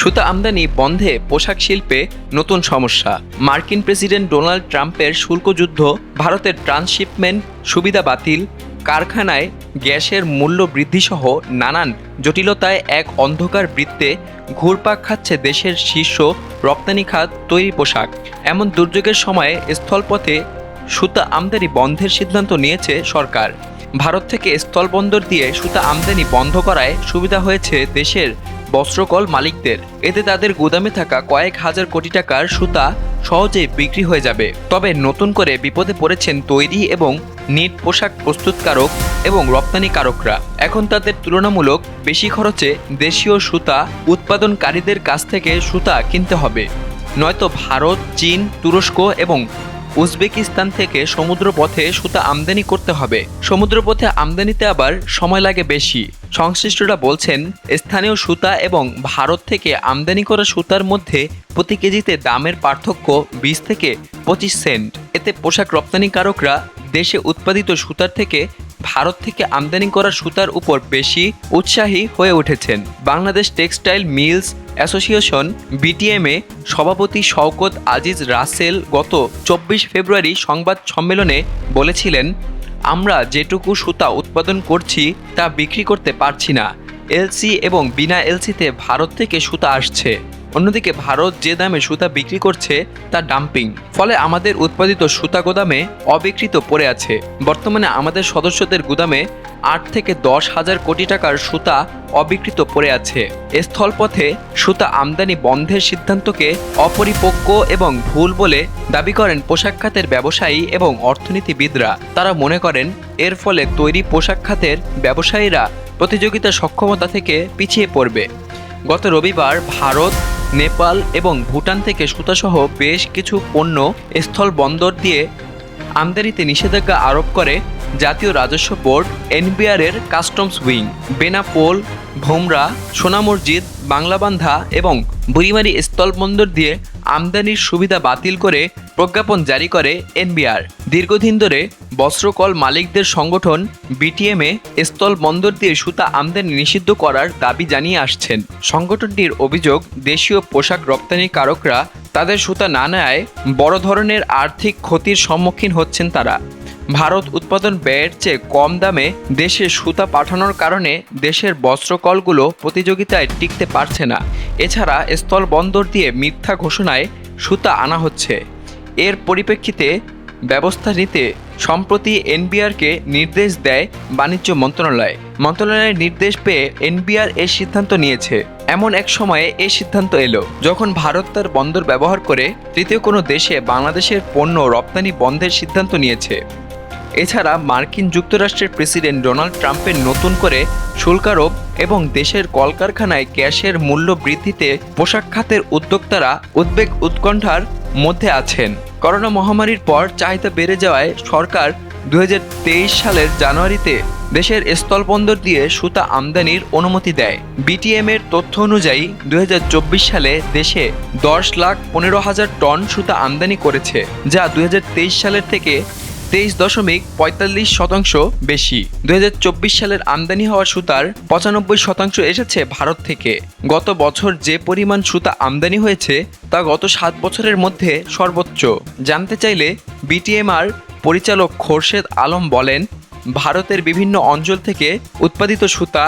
সুতা আমদানি বন্ধে পোশাক শিল্পে নতুন সমস্যা। মার্কিন প্রেসিডেন্ট ডোনাল্ড ট্রাম্পের শুল্ক যুদ্ধ, ভারতের ট্রান্সশিপমেন্ট সুবিধা বাতিল, কারখানায় গ্যাসের মূল্য বৃদ্ধিসহ নানান জটিলতায় এক অন্ধকার বৃত্তে ঘুরপাক খাচ্ছে দেশের শীর্ষ রপ্তানি খাত তৈরি পোশাক। এমন দুর্যোগের সময়ে স্থলপথে সুতা আমদানি বন্ধের সিদ্ধান্ত নিয়েছে সরকার। ভারত থেকে স্থলবন্দর দিয়ে সুতা আমদানি বন্ধ করায় সুবিধা হয়েছে দেশের বস্ত্রকল মালিকদের। এতে তাদের গুদামে থাকা কয়েক হাজার কোটি টাকার সুতা সহজেই বিক্রি হয়ে যাবে। তবে নতুন করে বিপদে পড়েছেন তৈরি এবং নিট পোশাক প্রস্তুতকারক এবং রপ্তানিকারকরা। এখন তাদের তুলনামূলক বেশি খরচে দেশীয় সুতা উৎপাদনকারীদের কাছ থেকে সুতা কিনতে হবে। নয়তো ভারত, চীন, তুরস্ক এবং উজবেকিস্তান থেকে সমুদ্রপথে সুতা আমদানি করতে হবে। সমুদ্রপথে আমদানিতে আবার সময় লাগে বেশি। সংশ্লিষ্টরা বলছেন, স্থানীয় সুতা এবং ভারত থেকে আমদানি করা সুতার মধ্যে প্রতি কেজিতে দামের পার্থক্য বিশ থেকে পঁচিশ সেন্ট। এতে পোশাক রপ্তানিকারকরা দেশে উৎপাদিত সুতার থেকে ভারত থেকে আমদানি করা সুতার উপর বেশি উৎসাহী হয়ে উঠেছেন। Bangladesh textile mills association BTMA সভাপতি শওকত আজিজ রাসেল গত চব্বিশ ফেব্রুয়ারি সংবাদ সম্মেলনে বলেছিলেন, আমরা যেটুকু সুতা উৎপাদন করছি, তা বিক্রি করতে পারছি না। এলসি এবং বিনা এলসিতে ভারত থেকে সুতা আসছে। অন্যদিকে ভারত যে দামে সুতা বিক্রি করছে, তা ডাম্পিং ফলে আমাদের উৎপাদিত সুতা গোদামে অবিকৃত পড়ে আছে। বর্তমানে আমাদের সদস্যদের গুদামে আট থেকে দশ হাজার কোটি টাকার সুতা অবিকৃত পড়ে আছে। স্থলপথে সুতা আমদানি বন্ধের সিদ্ধান্তকে অপরিপক্ক এবং ভুল বলে দাবি করেন পোশাক খাতের ব্যবসায়ী এবং অর্থনীতিবিদরা। তারা মনে করেন, এর ফলে তৈরি পোশাক খাতের ব্যবসায়ীরা প্রতিযোগিতা সক্ষমতা থেকে পিছিয়ে পড়বে। গত রবিবার ভারত নেপাল এবং ভুটান থেকে সুতাসহ বেশ কিছু পণ্য স্থল বন্দর দিয়ে আমদানিতে নিষেধাজ্ঞা আরোপ করে জাতীয় রাজস্ব বোর্ড এনবিআর এর কাস্টমস উইং বেনাপোল ভোমরা, সোনা মসজিদ বাংলাবান্ধা এবং বুড়িমারি স্থলবন্দর দিয়ে আমদানির সুবিধা বাতিল করে প্রজ্ঞাপন জারি করে এনবিআর। দীর্ঘদিন ধরে বস্ত্রকল মালিকদের সংগঠন বিটিএমএ স্থল বন্দর দিয়ে সুতা আমদানি নিষিদ্ধ করার দাবি জানিয়ে আসছেন। সংগঠনটির অভিযোগ, দেশীয় পোশাক রপ্তানিকারকরা তাদের সুতা না নেয়, বড় ধরনের আর্থিক ক্ষতির সম্মুখীন হচ্ছেন তারা। ভারত উৎপাদন ব্যয়ের চেয়ে কম দামে দেশে সুতা পাঠানোর কারণে দেশের বস্ত্রকলগুলো প্রতিযোগিতায় টিকতে পারছে না। এছাড়া স্থল বন্দর দিয়ে মিথ্যা ঘোষণায় সুতা আনা হচ্ছে। এর পরিপ্রেক্ষিতে ব্যবস্থা নিতে সম্প্রতি এনবিআরকে নির্দেশ দেয় বাণিজ্য মন্ত্রণালয়। মন্ত্রণালয়ের নির্দেশ পেয়ে এনবিআর এর সিদ্ধান্ত নিয়েছে। এমন এক সময়ে এ সিদ্ধান্ত এলো, যখন ভারত তার বন্দর ব্যবহার করে তৃতীয় কোনো দেশে বাংলাদেশের পণ্য রপ্তানি বন্ধের সিদ্ধান্ত নিয়েছে। এছাড়া মার্কিন যুক্তরাষ্ট্রের প্রেসিডেন্ট ডোনাল্ড ট্রাম্পের নতুন করে শুল্কারোপ এবং দেশের কলকারখানায় গ্যাসের মূল্য বৃদ্ধিতে পোশাক খাতের উদ্যোক্তারা উদ্বেগ উৎকণ্ঠার মধ্যে আছেন। করোনা মহামারীর পর চাহিদা বেড়ে যাওয়ায় সরকার দু হাজার তেইশ সালের জানুয়ারিতে দেশের স্থলবন্দর দিয়ে সুতা আমদানির অনুমতি দেয়। বিটিএম এর তথ্য অনুযায়ী দুই হাজার চব্বিশ সালে দেশে দশ লাখ পনেরো হাজার টন সুতা আমদানি করেছে, যা দু হাজার তেইশ সালের থেকে তেইশ দশমিক পঁয়তাল্লিশ শতাংশ বেশি। দু হাজার চব্বিশ সালের আমদানি হওয়া সুতার পঁচানব্বই শতাংশ এসেছে ভারত থেকে। গত বছর যে পরিমাণ সুতা আমদানি হয়েছে, তা গত সাত বছরের মধ্যে সর্বোচ্চ। জানতে চাইলে বিটিএমআর পরিচালক খোরশেদ আলম বলেন, ভারতের বিভিন্ন অঞ্চল থেকে উৎপাদিত সুতা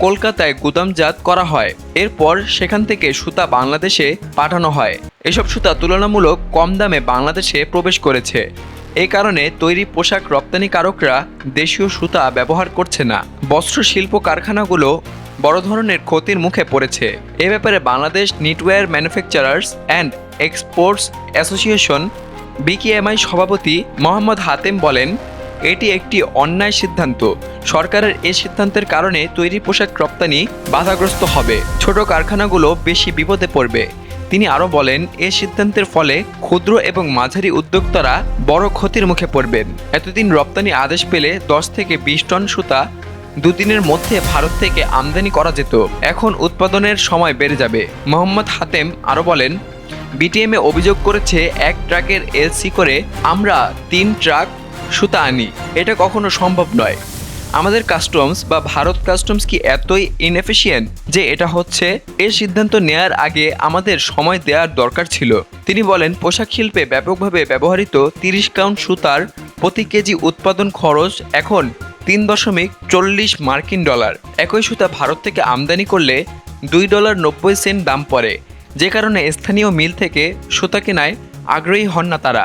কলকাতায় গুদামজাত করা হয়। এরপর সেখান থেকে সুতা বাংলাদেশে পাঠানো হয়। এসব সুতা তুলনামূলক কম দামে বাংলাদেশে প্রবেশ করেছে। এই কারণে তৈরি পোশাক রপ্তানিকারকরা দেশীয় সুতা ব্যবহার করছে না। বস্ত্র শিল্প কারখানাগুলো বড় ধরনের ক্ষতির মুখে পড়েছে। এ ব্যাপারে Bangladesh knitwear manufacturers and exports association BKMI সভাপতি মোহাম্মদ হাতেম বলেন, এটি একটি অন্যায় সিদ্ধান্ত। সরকারের এ সিদ্ধান্তের কারণে তৈরি পোশাক রপ্তানি বাধাগ্রস্ত হবে। ছোট কারখানাগুলো বেশি বিপদে পড়বে। তিনি আরও বলেন, এ সিদ্ধান্তের ফলে ক্ষুদ্র এবং মাঝারি উদ্যোক্তারা বড় ক্ষতির মুখে পড়বেন। এতদিন রপ্তানি আদেশ পেলে দশ থেকে বিশ টন সুতা দুদিনের মধ্যে ভারত থেকে আমদানি করা যেত। এখন উৎপাদনের সময় বেড়ে যাবে। মোহাম্মদ হাতেম আরও বলেন বিটিএমএ অভিযোগ করেছে, এক ট্রাকের এলসি করে আমরা তিন ট্রাক সুতা আনি। এটা কখনো সম্ভব নয়। আমাদের কাস্টমস বা ভারত কাস্টমস কি এতই ইনএফিসিয়েন্ট যে এটা হচ্ছে এর সিদ্ধান্ত নেয়ার আগে আমাদের সময় দেওয়ার দরকার ছিল। তিনি বলেন, পোশাক শিল্পে ব্যাপকভাবে ব্যবহৃত তিরিশ কাউন্ট সুতার প্রতি কেজি উৎপাদন খরচ এখন তিন দশমিক চল্লিশ মার্কিন ডলার। একই সুতা ভারত থেকে আমদানি করলে দুই ডলার নব্বই সেন্ট দাম পড়ে। যে কারণে স্থানীয় মিল থেকে সুতা কেনায় আগ্রহী হন না তারা।